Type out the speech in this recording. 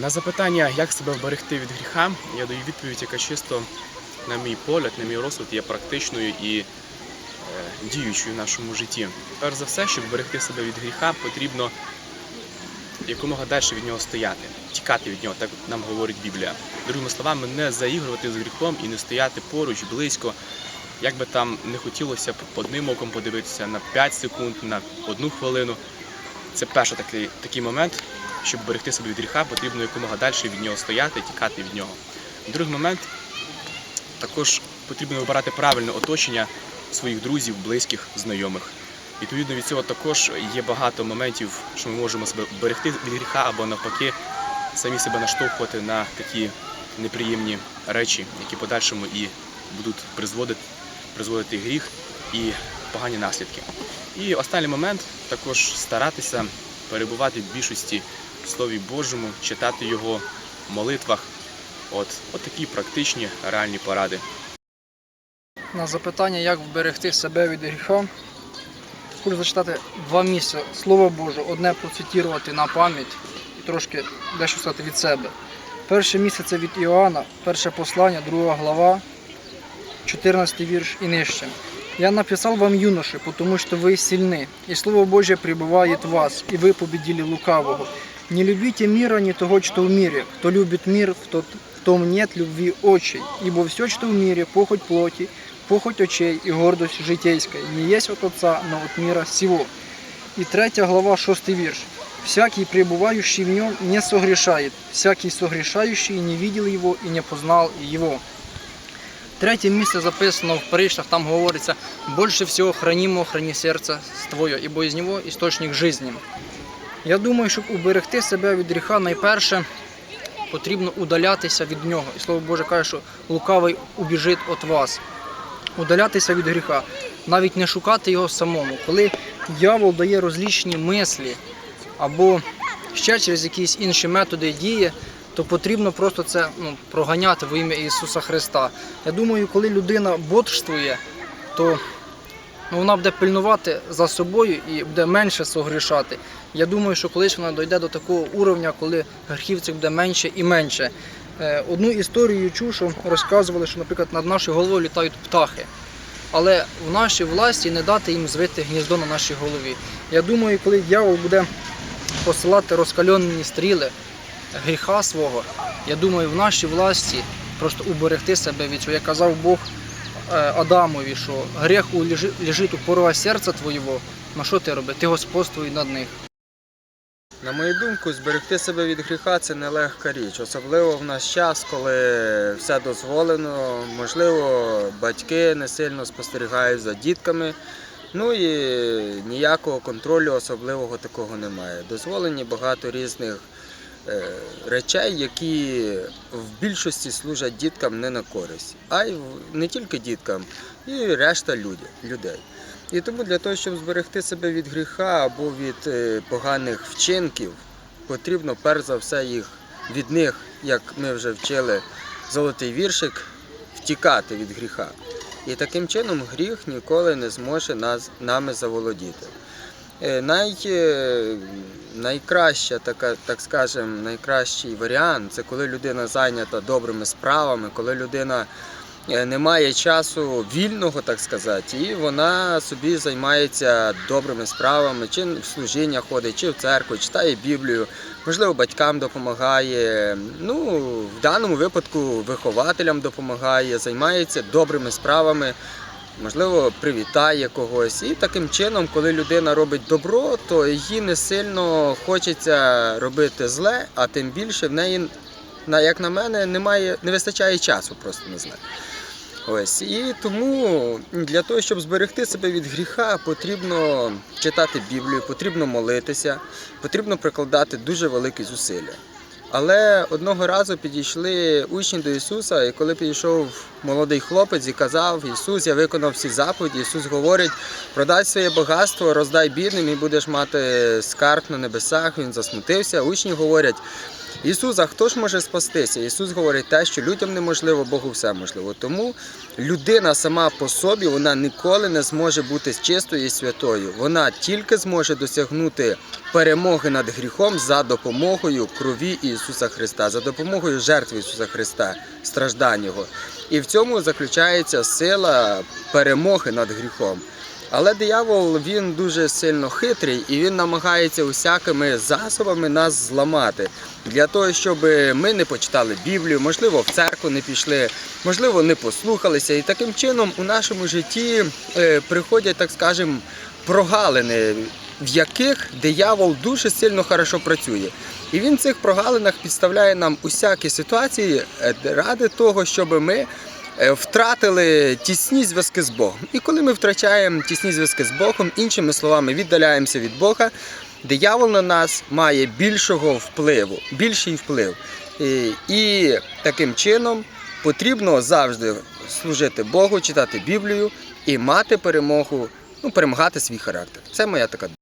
На запитання, як себе вберегти від гріха, я даю відповідь, яка чисто, на мій погляд, на мій розсуд, є практичною і е, діючою в нашому житті. Перш за все, щоб вберегти себе від гріха, потрібно якомога далі від нього стояти, тікати від нього, так нам говорить Біблія. Другими словами, не заігрувати з гріхом і не стояти поруч, близько. Як би там не хотілося б одним оком подивитися на 5 секунд, на одну хвилину. Це перший такий, такий момент, щоб берегти себе від гріха, потрібно якомога далі від нього стояти, тікати від нього. Другий момент також потрібно вибирати правильне оточення своїх друзів, близьких, знайомих. Відповідно від цього також є багато моментів, що ми можемо себе берегти від гріха або навпаки самі себе наштовхувати на такі неприємні речі, які подальшому і будуть призводити, призводити гріх і погані наслідки. І останній момент також старатися перебувати в більшості в Слові Божому, читати його в молитвах. От, от такі практичні реальні поради. На запитання, як вберегти себе від гріха, хочу зачитати два місця Слово Боже, одне процитувати на пам'ять і трошки дещо сказати від себе. Перше місце це від Іоанна, перше послання, друга глава, 14 вірш і нижче. Я написал вам, юноши, потому что вы сильны, и Слово Божье пребывает в вас, и вы победили лукавого. Не любите мира, не того, что в мире. Кто любит мир, в, тот, в том нет любви очей. Ибо все, что в мире, похоть плоти, похоть очей и гордость житейская, не есть от Отца, но от мира сего. И третья глава, шестый вирш. Всякий, пребывающий в нем, не согрешает. Всякий согрешающий не видел его и не познал его. Третє місце записано в Парижах, там говориться, більше всього хранімо, храні серце твоє, ібо із нього істочник житті. Я думаю, щоб уберегти себе від гріха, найперше потрібно удалятися від нього. І слово Боже каже, що лукавий убіжить від вас. Удалятися від гріха, навіть не шукати його самому. Коли дьявол дає розлічні мислі або ще через якісь інші методи дії, то потрібно просто це ну, проганяти в ім'я Ісуса Христа. Я думаю, коли людина бодрствує, то ну, вона буде пильнувати за собою і буде менше согрішати. Я думаю, що колись вона дійде до такого уровня, коли гріхівців буде менше і менше. Е, Одну історію чув, що розказували, що, наприклад, над нашою головою літають птахи. Але в нашій власті не дати їм звити гніздо на нашій голові. Я думаю, коли дьявол буде посилати розкальонені стріли гріха свого, я думаю, в нашій власті просто уберегти себе від цього. Як казав Бог е, Адамові, що гріх лежить у порога серця твоєго, на що ти робиш? Ти господствуй над них. На мою думку, зберегти себе від гріха це нелегка річ, особливо в наш час, коли все дозволено. Можливо, батьки не сильно спостерігають за дітками. Ну і ніякого контролю особливого такого немає. Дозволені багато різних речей, які в більшості служать діткам не на користь, а й не тільки діткам, і решта людей. І тому для того, щоб зберегти себе від гріха або від е, поганих вчинків, потрібно перш за все їх від них, як ми вже вчили золотий віршик, втікати від гріха. І таким чином гріх ніколи не зможе нас, нами заволодіти. Е, Най, е, найкраща, така, так скажем, найкращий варіант це коли людина зайнята добрими справами, коли людина е, не має часу вільного, так сказати, і вона собі займається добрими справами, чи в служіння ходить, чи в церкву, читає Біблію, можливо, батькам допомагає. Ну, в даному випадку вихователям допомагає, займається добрими справами. Можливо, привітає когось. І таким чином, коли людина робить добро, то їй не сильно хочеться робити зле, а тим більше в неї, як на мене, немає, не вистачає часу просто на зле. Ось і тому для того, щоб зберегти себе від гріха, потрібно читати Біблію, потрібно молитися, потрібно прикладати дуже великі зусилля. Але одного разу підійшли учні до Ісуса, і коли підійшов молодий хлопець і казав, Ісус, я виконав всі заповіді, Ісус говорить, продай своє багатство, роздай бідним і будеш мати скарб на небесах. Він засмутився. Учні говорять, Ісус, а хто ж може спастися? Ісус говорить те, що людям неможливо, Богу все можливо. Тому людина сама по собі вона ніколи не зможе бути чистою і святою. Вона тільки зможе досягнути перемоги над гріхом за допомогою крові Ісуса Христа, за допомогою жертви Ісуса Христа, страждань Його. І в цьому заключається сила перемоги над гріхом. Але диявол він дуже сильно хитрий і він намагається усякими засобами нас зламати для того, щоб ми не почитали Біблію, можливо, в церкву не пішли, можливо, не послухалися. І таким чином у нашому житті е, приходять, так скажемо, прогалини, в яких диявол дуже сильно хорошо працює. І він в цих прогалинах підставляє нам усякі ситуації е, ради того, щоб ми втратили тісні зв'язки з Богом. І коли ми втрачаємо тісні зв'язки з Богом, іншими словами, віддаляємося від Бога, диявол на нас має більшого впливу, більший вплив. І, і таким чином потрібно завжди служити Богу, читати Біблію і мати перемогу, ну, перемагати свій характер. Це моя така